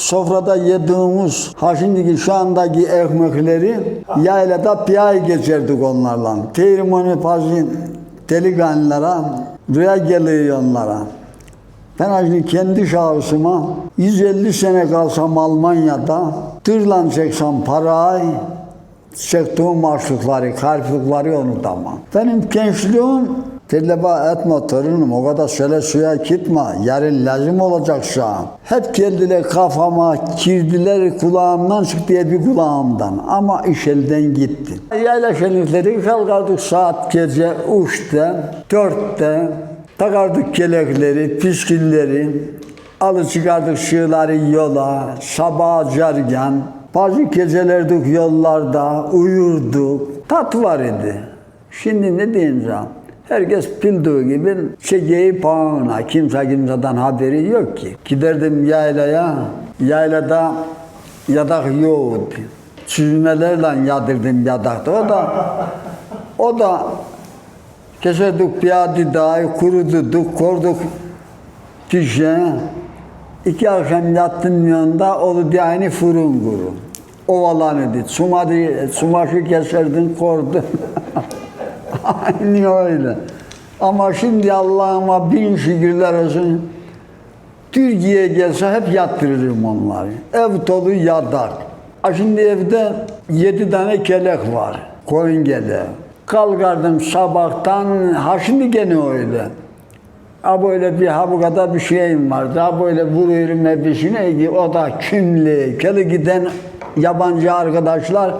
sofrada yediğimiz ha şimdiki şu andaki ekmekleri yaylada bir ay geçirdik onlarla. Terimoni pazı delikanlılara rüya geliyor onlara. Ben şimdi kendi şahsıma 150 sene kalsam Almanya'da tırla çeksem parayı çektiğim maaşlıkları, karplıkları unutamam. Benim gençliğim Telleba etme torunum o kadar şöyle suya gitme yarın lazım olacaksa. Hep geldiler kafama kirdiler kulağımdan çıktı diye bir kulağımdan ama iş elden gitti. Yayla şenlikleri kalkardık saat gece 3'te 4'te takardık kelekleri, piskilleri alı çıkardık şığları yola sabah cargen bazı gecelerdik yollarda uyurduk tat var idi. Şimdi ne diyeceğim? Herkes bildiği gibi çekeyi pağına. Kimse kimseden haberi yok ki. Giderdim yaylaya. Yaylada yatak yoktu. Çizmelerle yadırdım yatakta. O da o da keserdik bir adi dahi kuruduk, korduk dişe. İki akşam yattın yanında oldu diye aynı fırın kuru. Ovalanırdı. Sumadı, sumaşı keserdin kordu. Aynı öyle. Ama şimdi Allah'ıma bin şükürler olsun. Türkiye'ye gelse hep yattırırım onları. Ev dolu yatak. Ha Şimdi evde yedi tane kelek var. Koyun gele. Kalkardım sabahtan, ha şimdi gene öyle. Ha böyle bir ha bu kadar bir şeyim vardı. Ha böyle vuruyorum hepsine ki o da kimli, keli giden yabancı arkadaşlar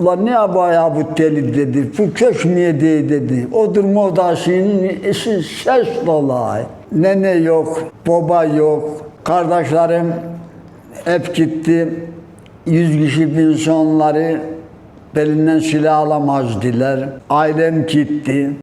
Ulan ne abaya bu deli dedi, bu köş niye değil dedi. Odur modasının işi ses dolay. Nene yok, baba yok, kardeşlerim hep gitti. Yüz kişi bin sonları belinden silah alamazdılar. Ailem gitti.